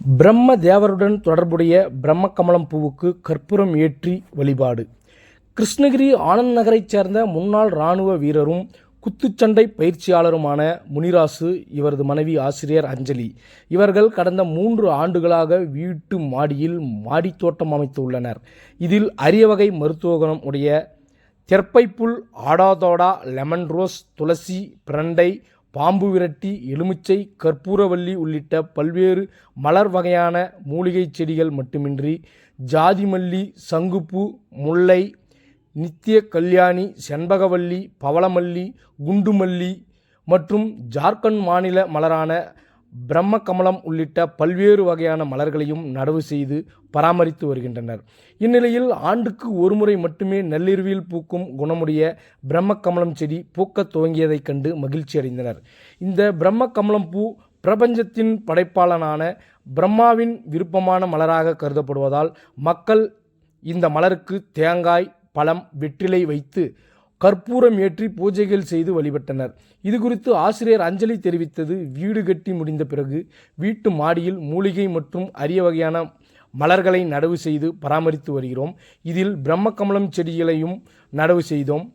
பிரம்ம தேவருடன் தொடர்புடைய பிரம்ம கமலம் பூவுக்கு கற்பூரம் ஏற்றி வழிபாடு. கிருஷ்ணகிரி ஆனந்த் நகரைச் சேர்ந்த முன்னாள் இராணுவ வீரரும் குத்துச்சண்டை பயிற்சியாளருமான முனிராசு இவரது மனைவி ஆசிரியர் அஞ்சலி இவர்கள் கடந்த மூன்று ஆண்டுகளாக வீட்டு மாடியில் மாடித் தோட்டம் அமைத்துள்ளனர் இதில் அரிய வகை மருத்துவ குணம் உடைய தெற்பைப்புல் ஆடாதோடா லெமன் ரோஸ் துளசி பிரண்டை பாம்பு விரட்டி எலுமிச்சை கற்பூரவல்லி உள்ளிட்ட பல்வேறு மலர் வகையான மூலிகைச் செடிகள் மட்டுமின்றி ஜாதிமல்லி சங்குப்பூ முல்லை நித்திய கல்யாணி செண்பகவல்லி பவளமல்லி குண்டுமல்லி மற்றும் ஜார்க்கண்ட் மாநில மலரான பிரம்ம கமலம் உள்ளிட்ட பல்வேறு வகையான மலர்களையும் நடவு செய்து பராமரித்து வருகின்றனர். இந்நிலையில் ஆண்டுக்கு ஒருமுறை மட்டுமே நள்ளிரவில் பூக்கும் குணமுடைய பிரம்ம கமலம் செடி பூக்கத் துவங்கியதைக் கண்டு மகிழ்ச்சி அடைந்தனர். இந்த பிரம்ம கமலம் பூ பிரபஞ்சத்தின் படைப்பாளனான பிரம்மாவின் விருப்பமான மலராக கருதப்படுவதால் மக்கள் இந்த மலருக்கு தேங்காய் பழம் வெற்றிலை வைத்து கற்பூரம் ஏற்றி பூஜைகள் செய்து வழிபட்டனர். இது குறித்து ஆசிரியர் அஞ்சலி தெரிவித்தது வீடு கட்டி முடிந்த பிறகு வீட்டு மாடியில் மூலிகை மற்றும் அரிய வகையான மலர்களை நடவு செய்து பராமரித்து வருகிறோம். இதில் பிரம்மகமலம் செடிகளையும் நடவு செய்தோம்.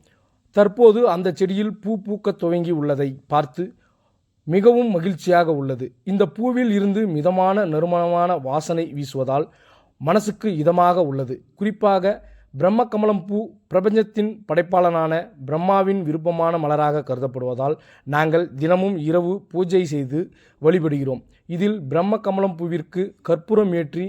தற்போது அந்த செடியில் பூ பூக்கத் துவங்கி உள்ளதை பார்த்து மிகவும் மகிழ்ச்சியாக உள்ளது. இந்த பூவில் இருந்து மிதமான நறுமணமான வாசனை வீசுவதால் மனசுக்கு இதமாக உள்ளது. குறிப்பாக பிரம்ம கமலம் பூ பிரபஞ்சத்தின் படைப்பாளனான பிரம்மாவின் விருப்பமான மலராக கருதப்படுவதால் நாங்கள் தினமும் இரவு பூஜை செய்து வழிபடுகிறோம். இதில் பிரம்ம கமலம் பூவிற்கு கற்பூரம் ஏற்றி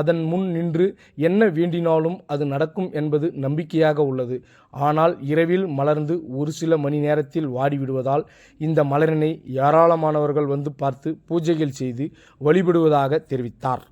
அதன் முன் நின்று என்ன வேண்டினாலும் அது நடக்கும் என்பது நம்பிக்கையாக உள்ளது. ஆனால் இரவில் மலர்ந்து ஒரு சில மணி நேரத்தில் வாடிவிடுவதால் இந்த மலரினை ஏராளமானவர்கள் வந்து பார்த்து பூஜைகள் செய்து வழிபடுவதாக தெரிவித்தார்.